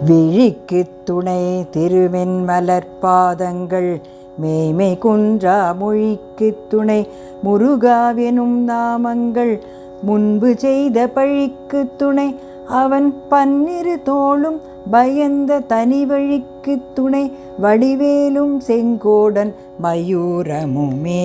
விழிக்கு துணை திருவெண்மலர் பாதங்கள் மேய்மை குன்றா மொழிக்கு துணை முருகாவெனும் நாமங்கள் முன்பு செய்த பழிக்கு துணை அவன் பன்னிரு தோளும் பயந்த தனி வழிக்கு துணை வடிவேலும் செங்கோடன் மயூரமுமே.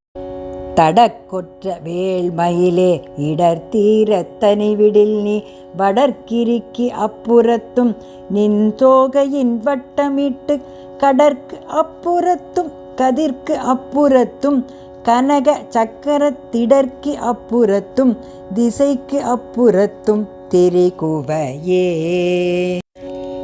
தடக்கொற்ற வேள்மயிலே இடர் தீரத் தனிவிடில் நீ வடற்கிரிக்கு அப்புறத்தும் நின் தோகையின் வட்டமிட்டு கடற்கு அப்புறத்தும் கதிர்க்கு அப்புறத்தும் கனக சக்கரத்திடற்கு அப்புறத்தும் திசைக்கு அப்புறத்தும் திரிகுவையே.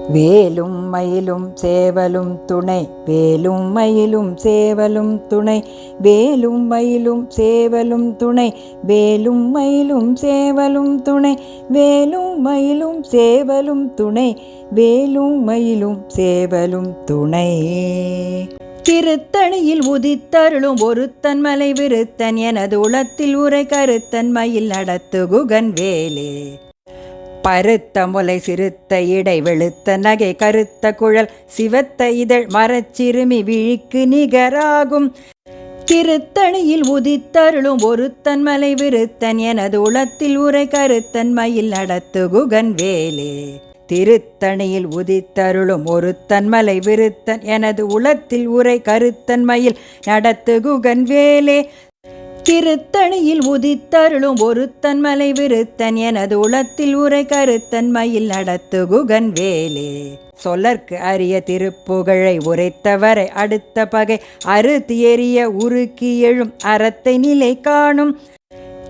வேலும் மயிலும் சேவலும் துணை. வேலும் மயிலும் சேவலும் துணை. வேலும் மயிலும் சேவலும் துணை. வேலும் மயிலும் சேவலும் துணை. வேலும் மயிலும் சேவலும் துணை. வேலும் மயிலும் சேவலும் துணை. திருத்தணியில் உதித்தருளும் ஒருத்தன் மலை விருத்தன் எனது உளத்தில் உரை கருத்தன் மயில் நடத்து குகன் வேலே. பருத்த முலை சிறுத்த இடை வெளுத்த நகை கருத்த குழல் சிவத்த இதழ் மரச்சிறுமி விழிக்கு நிகராகும். திருத்தணியில் உதித்தருளும் ஒருத்தன் மலை விருத்தன் எனது உளத்தில் உரை கருத்தன் மயில் நடத்து குகன் வேலே. திருத்தணியில் உதித்தருளும் ஒருத்தன் மலை விருத்தன் எனது உளத்தில் உரை கருத்தன்மையில் நடத்து குகன் வேலே. திருத்தணியில் உதித்தருளும் ஒருத்தன் மலை விருத்தன் எனது உளத்தில் உரை கருத்தன் மயில் நடத்து குகன் வேலே. சொல்லற்கு அரிய திருப்புகழை உரைத்தவரை அடுத்த பகை அறுத்து எறிய உருக்கி எழும் அறத்தை நிலை காணும்.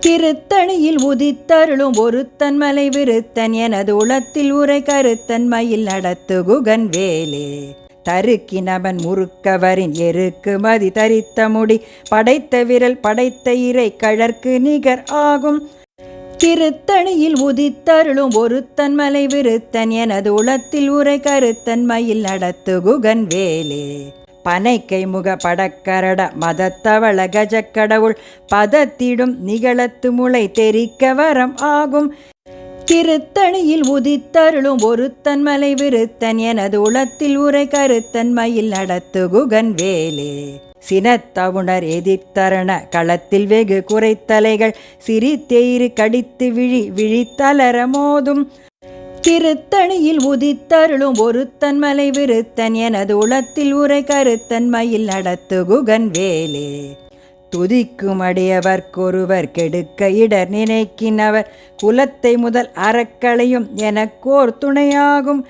திருத்தணியில் உதித்தருளும் ஒருத்தன் மலை விருத்தன் எனது உளத்தில் உரை கருத்தன் மயில் நடத்து குகன் வேலே. தருக்கினவன் முறுக்கவரின் எருக்கு மதி தரித்த முடி படைத்த விரல் படைத்த இறை கழற்கு நிகர் ஆகும். திருத்தணியில் உதித்தருளும் ஒருத்தன் மலை விருத்தன் எனது உளத்தில் உரை கருத்தன் மயில் நடத்து குகன் வேலே. பனைக்கை முக படக்கரட மதத்தவள கஜக்கடவுள் பதத்திடும் நிகழத்து முளை தெரிக்க வரம் ஆகும். திருத்தணியில் உதித்தருளும் ஒருத்தன் மலை விருத்தன் எனது உளத்தில் உரை கருத்தன் மயில் நடத்து குகன் வேலே சினத்தவுணர் எதிர்த்தரண களத்தில் வெகு குறைத்தலைகள் சிரித்தெயிறு கடித்து விழி விழித்தலர மோதும். திருத்தணியில் உதித்தருளும் ஒருத்தன் மலை விருத்தன் எனது உளத்தில் உரை கருத்தன் மயில் நடத்து குகன் வேலே. துதிக்கும் அடியவர்க்கொருவர் கெடுக்க இடர் நினைக்கினவர். குலத்தை முதல் அறக்களையும் எனக்கோர் துணையாகும்.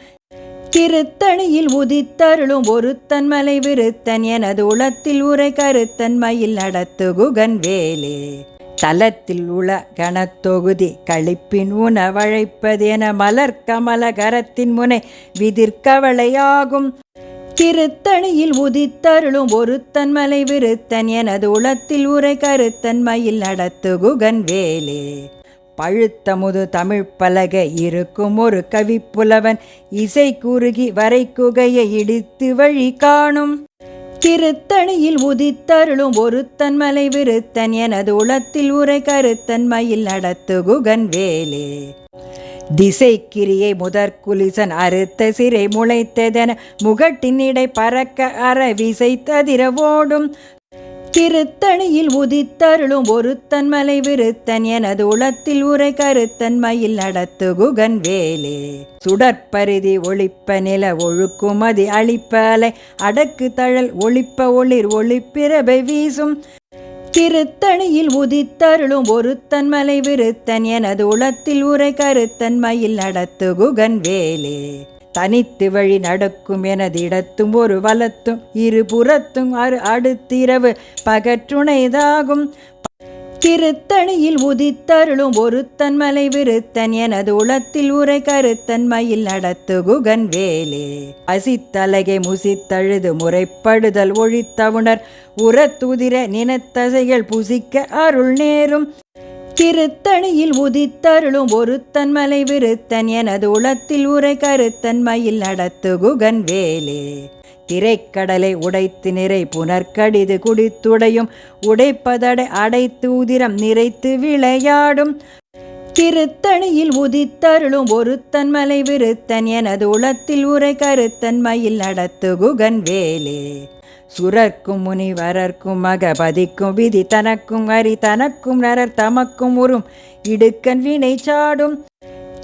திருத்தணியில் உதித்தருளும் ஒருத்தன் மலை விருத்தன் எனது உளத்தில் உரை கருத்தன் மயில் நடத்து குகன் வேலே. தலத்தில் உள கணத்தொகுதி கழிப்பின் என மலர் கமல கரத்தின் முனை விதிர்கவளையாகும் கிருத்தணியில் உதித்தருளும் ஒருத்தன் மலை விருத்தன் எனது உளத்தில் உரை கருத்தன் மயில் நடத்து குகன் வேலே. பழுத்த முது தமிழ் பலகை இருக்கும் ஒரு கவிப்புலவன் இசை குறுகி வரை குகையை இடித்து வழி காணும். திருத்தணியில் உதித்தருளும் ஒருத்தன் மலை விருத்தன் எனது உளத்தில் உரை கருத்தன் மயில் நடத்து குகன் வேலே. திசைக்கிரியை முதற்குலிசன் அறுத்த சிறை முளைத்ததென முகட்டினிடை பறக்க அற விசைத்ததிரவோடும். திருத்தணியில் உதித்தருளும் ஒருத்தன் மலை விருத்தன் எனது உளத்தில் உரை கருத்தன் மயில் நடத்து குகன் வேலே. சுடற்பருதி ஒளிப்ப நில ஒழுக்குமதி அழிப்பலை அடக்கு தழல் ஒளிப்ப ஒளிர் ஒளிப்பிரபை வீசும். திருத்தணியில் உதித்தருளும் ஒருத்தன் மலை விருத்தன் எனது உளத்தில் உரை கருத்தன் மயில் நடத்து குகன் வேலே. தனித்து வழி நடக்கும் எனது இடத்தும் ஒரு வலத்தும் இருபுறத்தும் அரு அடுத்திரவு பகற்றுணைதாகும். திருத்தணியில் உதித்தருளும் ஒருத்தன் மலை விருத்தன் எனது உளத்தில் உரை கருத்தன் மயில் நடத்து குகன் வேலே. அசித்தலகை முசித்தழுது முறைப்படுதல் ஒழித்தவுணர் உரத்துதிர நினத்தசைகள் புசிக்க அருள் நேரும். திருத்தணியில் உதித்தருளும் ஒருத்தன் மலை விருத்தன் எனது உளத்தில் உரை கருத்தன் மயில் நடத்து குகன் வேலே. திரைக்கடலை உடைத்து நிறை புனர்கடிது குடித்துடையும். உடைப்பதடை அடைத்து உதிரம் நிறைத்து விளையாடும். திருத்தணியில் உதித்தருளும் ஒருத்தன் மலை விருத்தன் எனது உளத்தில் உரை கருத்தன் மயில் நடத்து குகன் வேலே. சுரர்க்கும் முனிவரர்க்கும் மகபதிக்கும் விதி தனக்கும் அரி தனக்கும் நரர் தமக்கும் உறும். இடுக்கன் வினை சாடும்.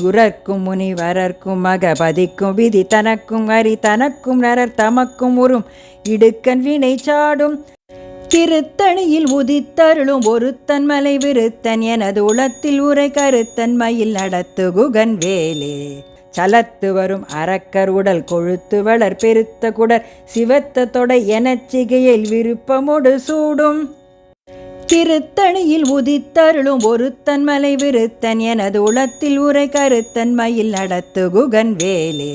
சுரர்க்கும் முனிவரர்க்கும் மகபதிக்கும் விதி தனக்கும் அரி தனக்கும் நரர் தமக்கும் உறும். இடுக்கன் வினை சாடும். திருத்தணியில் உதித்தருளும் ஒருத்தன் மலை விருத்தன் எனது உளத்தில் உரை கருத்தன் மயில் நடத்து குகன் வேலே. சலத்து வரும் அரக்கர் உடல் கொழுத்து வளர் பெருத்த குடர் சிவத்த தொடை எனச் சிகையில் விருப்பமொடு சூடும். திருத்தணியில் உதித்தருளும் ஒருத்தன் மலை விருத்தன் எனது உளத்தில் உரை கருத்தன் மயில் நடத்து குகன் வேலே.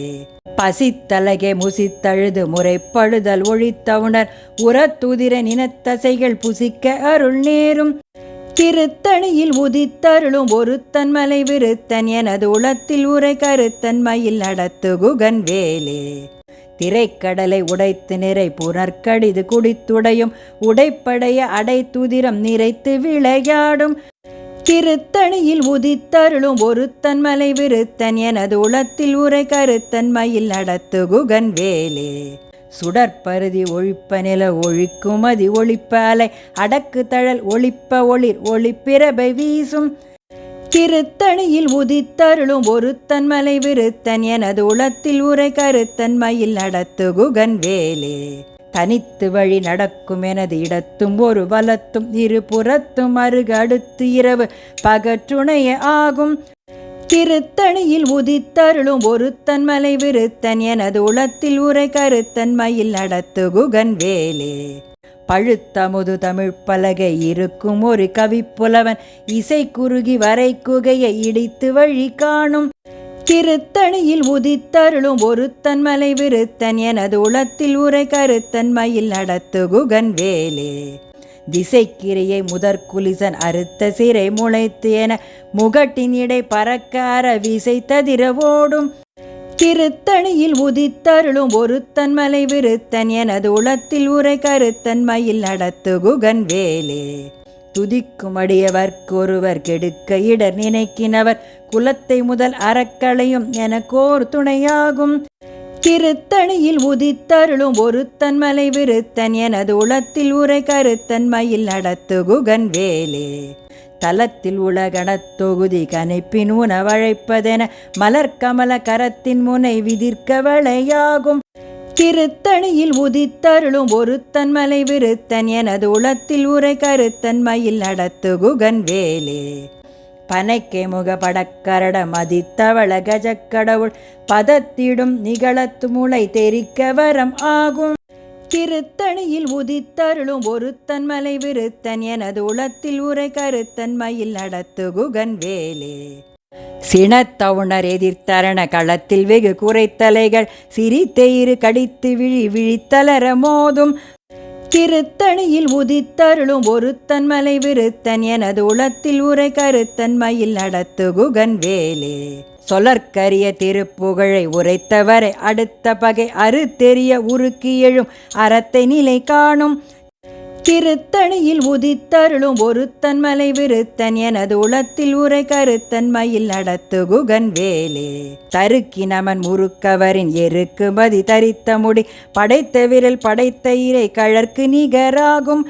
பசித்தலகே முசித்தழுது முறைப்படுதல் ஒழித்தவுணர் உரத்துதிர நினத்தசைகள் புசிக்க அருள் நேரும். திருத்தணியில் உதித்தருளும் ஒருத்தன் மலை விருத்தன் எனது உளத்தில் உரை கருத்தன் மயில் நடத்து குகன் வேலே. திரைக்கடலை உடைத்து நிறை புனர்கடிது குடித்துடையும். உடைப்படைய அடைத்துதிரம் நிறைத்து விளையாடும். திருத்தணியில் உதித்தருளும் ஒருத்தன் மலை விருத்தன் எனது உளத்தில் உரை கருத்தன் மயில் நடத்து குகன் வேலே. சுடற்பருதி ஒழிப்ப நில ஒழிக்குமதி ஒழிப்ப அலை. அடக்கு தழல் ஒளிப்ப ஒளிர் ஒளிப்பிரபை வீசும். திருத்தணியில் உதித்தருளும் ஒருத்தன் மலை விருத்தன் எனது உளத்தில் உரை கருத்தன் மயில் நடத்து குகன் வேலே. தனித்து வழி நடக்கும் எனது இடத்தும் ஒரு வலத்தும் இருபுறத்தும் அருகு அடுத்து இரவு பகற்றுணைய ஆகும். திருத்தணியில் உதித்தருளும் ஒருத்தன் மலை விருத்தன் எனது உளத்தில் உரை கருத்தன் மயில் நடத்து குகன் வேலே. பழுத்தமுது தமிழ் பலகை இருக்கும் ஒரு கவிப்புலவன் இசை குறுகி வரை குகையை இடித்து வழி காணும். திருத்தணியில் உதித்தருளும் ஒருத்தன் மலை விருத்தன் எனது உளத்தில் உரை கருத்தன் மயில் நடத்து குகன் வேலே. திசைக்கிரையை முதற்குலிசன் அறுத்த சிறை முளைத்து என முகட்டின் இடை பறக்க அற விசை ததிர ஓடும். திருத்தணியில் உதித்தருளும் ஒருத்தன் மலை விருத்தன் எனது உளத்தில் உரை கருத்தன் மயில் நடத்து குகன் வேலே. துதிக்கும் அடியவர்க்கொருவர் கெடுக்க இடர் நினைக்கினவர் குலத்தை முதல் அறக்களையும் எனக்கோர் துணையாகும். திருத்தணியில் உதித்தருளும் ஒருத்தன் மலை விருத்தன் எனது உளத்தில் உரை கருத்தன் மயில் நடத்து குகன் வேலே தலத்தில் உலகடத்தொகுதி கனைப்பின் உணவழைப்பதென மலர்கமல கரத்தின் முனை விதிர்க்க வளையாகும். திருத்தணியில் உதித்தருளும் ஒருத்தன் மலை விருத்தன் எனது உளத்தில் உரை கருத்தன் மயில் நடத்து குகன் வேலே. பனைக்கே முகபடக்கரட மதித்தவள கஜக்கடவுள் பதத்திடும் நிகழத்து முளை தெரிக்க வரம் ஆகும். திருத்தணியில் உதித்தருளும் ஒருத்தன் மலை விருத்தன் எனது உளத்தில் உரை கருத்தன் மயில் நடத்து குகன் வேலே. சினத்தவுணர் எதிர்த்தரண களத்தில் வெகு குறைத்தலைகள் சிரித்தெயிறு கடித்து விழி விழித்தலர மோதும் திருத்தணியில் உதித்தருளும் ஒருத்தன் மலை விருத்தன் எனது உளத்தில் உரை கருத்தன் மயில் நடத்து குகன் வேலே. சொலற்கரிய திருப்புகழை உரைத்தவரை அடுத்த பகை அறுத்தெரிய உருக்கி எழும் அறத்தை நிலை காணும் திருத்தணியில் உதித்தருளும் ஒருத்தன் மலை விருத்தன் எனது உளத்தில் உரை கருத்தன் மயில் நடத்து குகன் வேலே. தருக்கி நமன் முறுக்கவரின் எருக்கு மதி தரித்த முடி படைத்த விரல் படைத்த இறை கழற்கு நிகராகும்.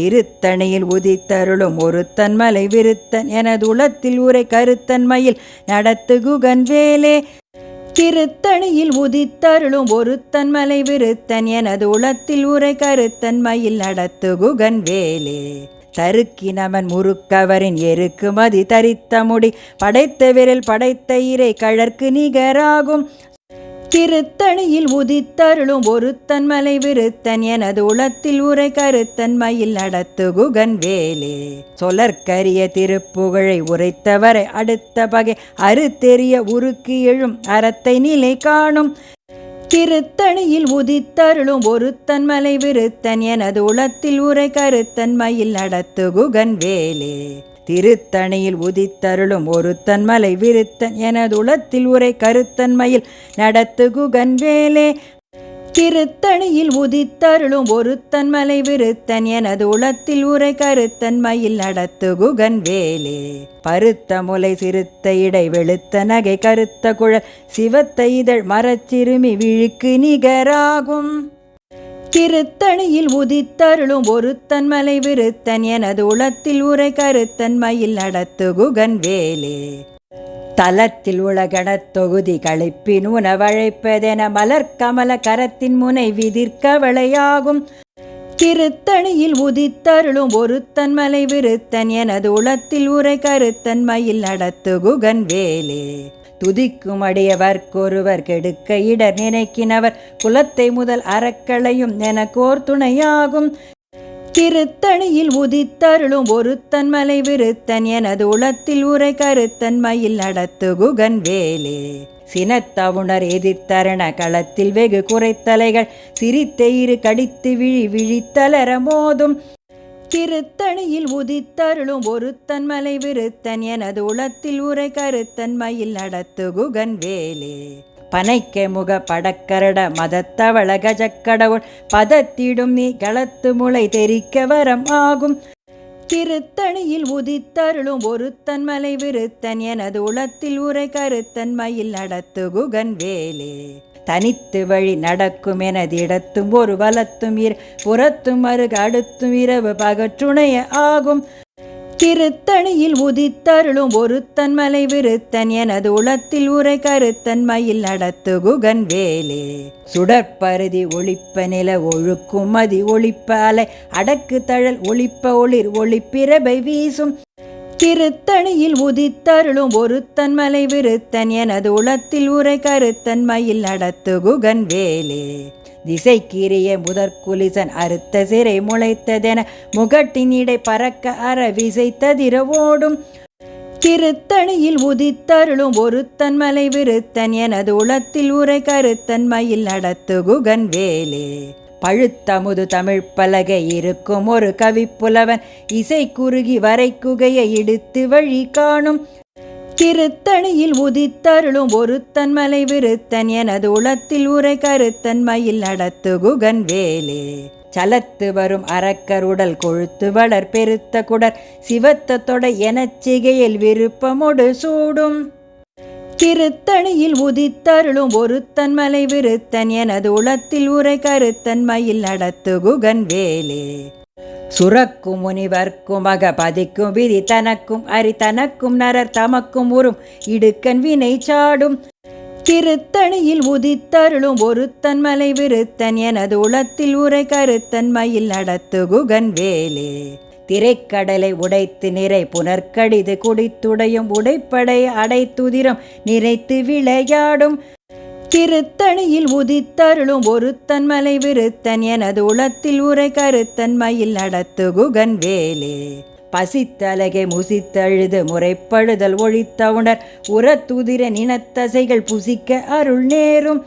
திருத்தணியில் உதித்தருளும் ஒருத்தன் மலை விருத்தன் எனது உளத்தில் உரை கருத்தன்மையில் நடத்துகுகன் வேலே. திருத்தணியில் உதித்தருளும் ஒருத்தன் மலை விருத்தன் எனது உளத்தில் உரை கருத்தன்மையில் நடத்துகுகன் வேலே. தருக்கினவன் முறுக்கவரின் எருக்கு மதி தரித்த முடி படைத்த விரல் படைத்த இறை கழற்கு நிகராகும். திருத்தணியில் உதித்தருளும் ஒருத்தன் மலை விருத்தன் எனது உளத்தில் உரை கருத்தன் கருத்தன்மையில் நடத்துகுகன் வேலே. சொலற்கரிய திருப்புகழை உரைத்தவரை அடுத்த பகை அறுத்தெறிய உருக்கு எழும் அறத்தை நிலை காணும். திருத்தணியில் உதித்தருளும் ஒருத்தன் மலை விருத்தன் எனது உளத்தில் உரை கருத்தன் கருத்தன்மையில் நடத்துகுகன் வேலே. திருத்தணியில் உதித்தருளும் ஒரு தன்மலை விருத்தன் எனது உளத்தில் உரை கருத்தன்மையில் நடத்துகுகன் வேலே. திருத்தணியில் உதித்தருளும் ஒருத்தன் மலை விருத்தன் எனது உளத்தில் உரை கருத்தன்மையில் நடத்து குகன் வேலே. பருத்த முலை சிறுத்த இடை வெளுத்த நகை கருத்த குழல் சிவத்த இதழ் மரச்சிறுமி விழுக்கு நிகராகும். திருத்தணியில் உதித்தருளும் ஒருத்தன் மலை விருத்தன் எனது உளத்தில் உரை கருத்தன்மையில் நடத்துகுகன் வேலே. தலத்தில் உலகடத் தொகுதி களைப்பின் உணவழைப்பதென மலர் கமல கரத்தின் முனை விதிர்க்க விளையாகும். திருத்தணியில் உதித்தருளும் ஒருத்தன் மலை விருத்தன் எனது உளத்தில் உரை கருத்தன்மையில் நடத்துகுகன் வேலே. துதிக்கும் அடியவர்க்கொருவர் கெடுக்க இடர் நினைக்கினவர். குலத்தை முதல் அறக்களையும் எனக்கோர் துணையாகும். திருத்தணியில் உதித்தருளும் ஒருத்தன் மலை விருத்தன் எனது உளத்தில் உரை கருத்தன்மையில் நடத்துகுகன் வேலே. சினத்தவுணர் எதிர்த்தரண களத்தில் வெகு குறைத்தலைகள். சிரித்தெயிறு கடித்து விழி விழித்தலர மோதும். திருத்தணியில் உதித்தருளும் ஒருத்தன் மலை விருத்தன் எனது உளத்தில் உரை கருத்தன் கருத்தன்மையில் நடத்துகுகன் வேலே. பனைக்க முக படக்கரட மதத்தவள கஜக்கடவுள் பதத்திடும் நீ களத்து முளை தெரிக்க வரம் ஆகும். திருத்தணியில் உதித்தருளும் ஒருத்தன் மலை விருத்தன் எனது உளத்தில் உரை கருத்தன் கருத்தன்மையில் நடத்துகுகன் வேலே. தனித்து வழி நடக்கும் எனதிடத்தும் ஒரு வலத்தும் இரு புறத்தும் அருகு அடுத்தும் இரவு பகற்றுணைய ஆகும். திருத்தணியில் உதித்தருளும் ஒருத்தன் மலை விருத்தன் எனது உளத்தில் உரை கருத்தன் மயில் நடத்து குகன் வேலே. சுடற்பருதி ஒளிப்ப நில ஒழுக்கும் மதி ஒளிப்ப அலை அடக்கு தழல் ஒளிப்ப ஒளிர் ஒளிப்பிரபை வீசும். திருத்தணியில் உதித்தருளும் ஒருத்தன் மலை விருத்தன் எனது உளத்தில் உரை கருத்தன் மயில் நடத்து குகன் வேலே. திசை திசைக்கிரிய முதற்குலிசன் அறுத்த சிறை முளைத்ததென முகட்டினிடை பறக்க அற விசைத்ததிர ஓடும் திருத்தணியில் உதித்தருளும் ஒருத்தன் மலை விருத்தன் எனது உளத்தில் உரை கருத்தன் மயில் நடத்து குகன் வேலே. பழுத்தமுது தமிழ் பலகை இருக்கும் ஒரு கவிப்புலவன் இசை குறுகி வரை குகையை இடித்து வழி காணும். திருத்தணியில் உதித்தருளும் ஒருத்தன் மலை விருத்தன் எனது உளத்தில் உரை கருத்தன்மையில் நடத்துகுகன் வேலே. சலத்து வரும் அரக்கர் உடல் கொழுத்து வளர் பெருத்த குடர் சிவத்த தொடை எனச் சிகையில் விருப்பமொடு சூடும். திருத்தணியில் உதித்தருளும் ஒருத்தன் மலை விருத்தன் எனது உளத்தில் உரை கருத்தன் மயில் நடத்து குகன் வேலே. சுரக்கும் முனிவர்க்கும் அகபதிக்கும் விதி தனக்கும் அரி தனக்கும் நரர் தமக்கும் உறும் இடுக்கன் வினை சாடும். திருத்தணியில் உதித்தருளும் ஒருத்தன் மலை விருத்தன் எனது உளத்தில் உரை கருத்தன் மயில் நடத்து குகன் வேலே. திரைக்கடலை உடைத்து நிறை புனர்கடிது குடித்துடையும் உடைப்படை அடைத்துதிரம் நிறைத்து விளையாடும். திருத்தணியில் உதித்தருளும் ஒருத்தன் மலை விருத்தன் எனது உளத்தில் உரை கருத்தன்மையில் நடத்துகுகன் வேலே. பசித்தலகை முசித்தழுது முறைப்படுதல் ஒழித்தவுணர் உரத்துதிர நினத்தசைகள் புசிக்க அருள் நேரும்.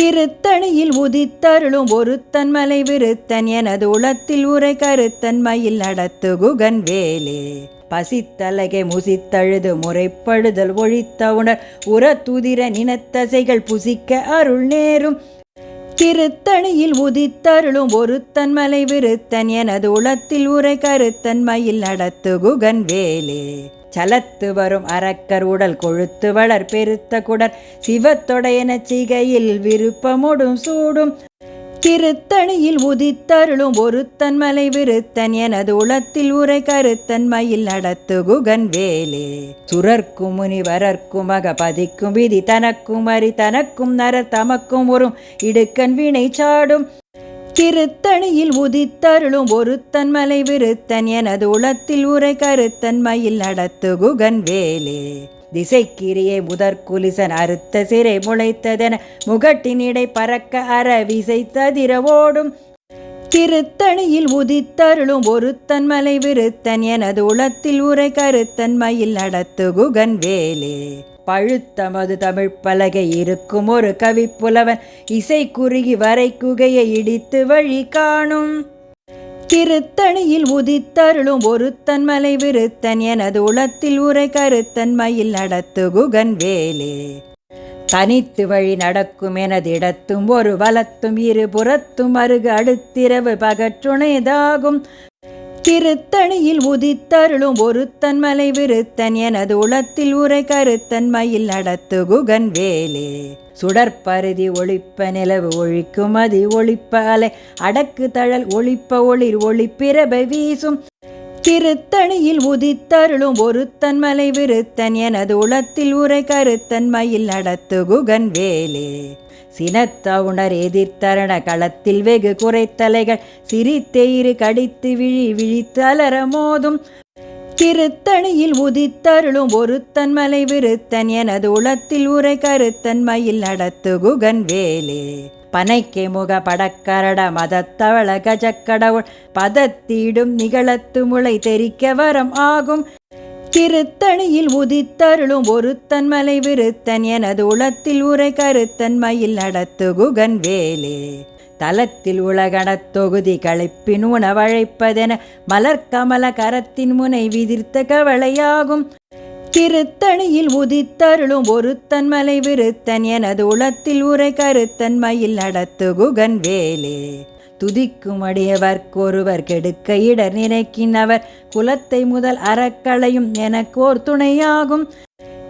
திருத்தணியில் உதித்தருளும் ஒருத்தன் மலை விருத்தன் எனது உளத்தில் உரை கருத்தன்மையில் நடத்துகுகன் வேலே. பசித்தலகை முசித்தழுது முறைப்படுதல் ஒழித்த உணர் உரத்துதிர நினத்தசைகள் புசிக்க அருள் நேரும். திருத்தணியில் உதித்தருளும் ஒருத்தன் மலை விருத்தன் எனது உளத்தில் உரை கருத்தன் மயில் நடத்து குகன் வேலே. சலத்து வரும் அரக்கர் உடல் கொழுத்து வளர் பெருத்த குடர். சிவத்தொடையன சிகையில் விருப்பமுடும் சூடும். திருத்தணியில் உதித்தருளும் ஒருத்தன் மலை விருத்தன் எனது உளத்தில் உரை கருத்தன் மயில் நடத்து குகன் வேலே. சுரர்க்கும் முனி வரர்க்கும் மக பதிக்கும் விதி தனக்கும் அரி தனக்கும் நர தமக்கும் ஒரு இடுக்கன் வினை சாடும். திருத்தணியில் உதித்தருளும் ஒருத்தன் மலை விருத்தன் எனது உளத்தில் உரை கருத்தன் மயில் நடத்து குகன் வேலே. திசைக்கிரியை முதற்குலிசன் அறுத்த சிறை முளைத்ததென முகட்டினிடை பறக்க அற விசைத்ததிர ஓடும் திருத்தணியில் உதித்தருளும் ஒருத்தன் மலை விருத்தன் எனது உளத்தில் உரை கருத்தன் மயில் நடத்து குகன் வேலே. பழுத்தமது தமிழ் பலகை இருக்கும் ஒரு கவி புலவன் இசை குறுகி வரை குகையை இடித்து வழி காணும். திருத்தணியில் உதித்தருளும் ஒருத்தன் மலை விருத்தன் எனது உளத்தில் உரை கருத்தன் மயில் நடத்து குகன் வேலே. தனித்து வழி நடக்கும் எனது இடத்தும் ஒரு வலத்தும் இரு புறத்தும் அருகு அடுத்திரவு பகற்றுணைதாகும் திருத்தணியில் உதித்தருளும் ஒருத்தன் மலை விருத்தன் எனது உளத்தில் உரை கருத்தன் மயில் நடத்து குகன் வேலே. சுடற்பருதி ஒழிப்ப நிலவு ஒழிக்கும் அதி ஒழிப்ப அலை. அடக்கு தழல் ஒழிப்ப ஒளிர் ஒளிப்பிரபை வீசும். திருத்தணியில் உதித்தருளும் ஒருத்தன் மலை விருத்தன் எனது உளத்தில் உரை கருத்தன் மயில் நடத்து குகன் வேலே சினத்தவுணர் எதிர்த்தரண களத்தில் வெகு குறைத்தலைகள் சிரித்தெயிறு கடித்து விழி விழித்து அலற மோதும் திருத்தணியில் உதித்தருளும் ஒருத்தன் மலை விருத்தன் எனது உளத்தில் உரை கருத்தன் மயில் நடத்து குகன் வேலே. பனைக்கே முக படக்கரட மதத்தவள கஜக்கடவுள் பதத்தீடும் நிகழத்து முளை தெரிக்க வரம் ஆகும். திருத்தணியில் உதித்தருளும் ஒருத்தன் மலை விருத்தன் எனது உளத்தில் உரை கருத்தன் மயில் நடத்து குகன் வேலே. தலத்தில் உலகணத் தொகுதி களைப்பின் உணவழைப்பதென மலர்கமல கரத்தின் முனை விதிர்த்த கவலையாகும். திருத்தணியில் உதித்தருளும் ஒருத்தன் மலை விருத்தன் எனது உளத்தில் உரை கருத்தன் மயில் நடத்து குகன் வேலே. துதிக்கும் அடியவர்க்கொருவர் கெடுக்க இடர் நினைக்கின்றவர் குலத்தை முதல் அறக்களையும் எனக்கோர் துணையாகும்.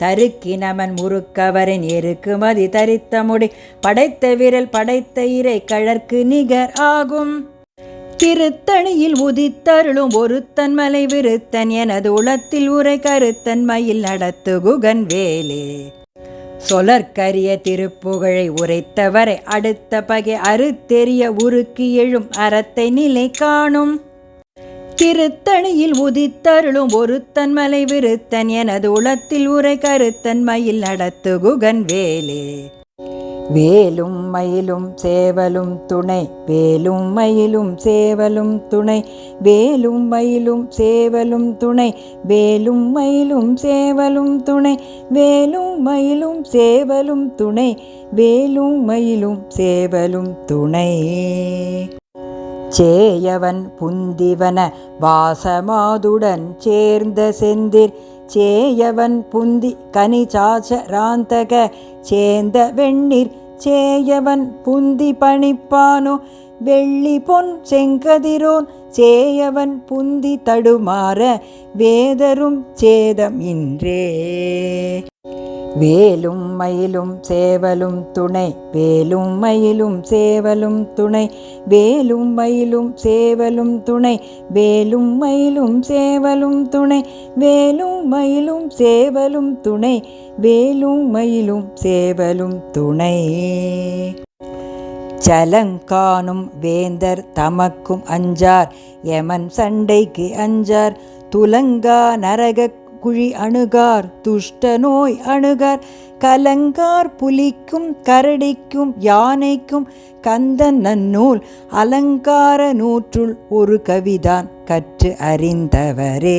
தருக்கினமன் முறுக்கவரின் இருக்குமதி தரித்த முடி. படைத்த விரல் படைத்த இறை கழற்கு நிகர் ஆகும். திருத்தணியில் உதித்தருளும் ஒருத்தன் மலை விருத்தன் எனது உளத்தில் உரை கருத்தன் மயில் நடத்து குகன் வேலே. சொலற்கரிய திருப்புகழை உரைத்தவரை அடுத்த பகை அறுத்தெறிய உருக்கி எழும் அறத்தை நிலை காணும். திருத்தணியில் உதித்தருளும் ஒருத்தன் மலை விருத்தன் எனது உளத்தில் உரை கருத்தன் மயில் நடத்து குகன் வேலே. வேலும் மயிலும் சேவலும் துணை வேலும் மயிலும் சேவலும் துணை வேலும் மயிலும் சேவலும் துணை வேலும் மயிலும் சேவலும் துணை வேலும் மயிலும் சேவலும் துணை வேலும் மயிலும் சேவலும் துணை. சேயவன் புந்திவன வாசமாதுடன் சேர்ந்த செந்திர் சேயவன் புந்தி கனிச்சாச்ச ராந்தக சேந்த வெண்ணீர். சேயவன் புந்தி பணிப்பானோ வெள்ளி பொன் செங்கதிரோன். சேயவன் புந்தி தடுமாற வேதரும் சேதம் இன்றே. வேலும் மயிலும் சேவலும் துணை. வேலும் மயிலும் சேவலும் துணை. வேலும் மயிலும் சேவலும் துணை. வேலும் மயிலும் சேவலும் துணை. வேலும் மயிலும் சேவலும் துணை. வேலும் மயிலும் சேவலும் துணை. சலங்கானும் வேந்தர் தமக்கும் அஞ்சார். எமன் சண்டைக்கு அஞ்சார். துலங்கா நரக குழி அணுகார் துஷ்ட நோய் அணுகார் கலங்கார் புலிக்கும் கரடிக்கும் யானைக்கும் கந்தன் நன்னூல் அலங்கார நூற்றுள் ஒரு கவிதான் கற்று அறிந்தவரே.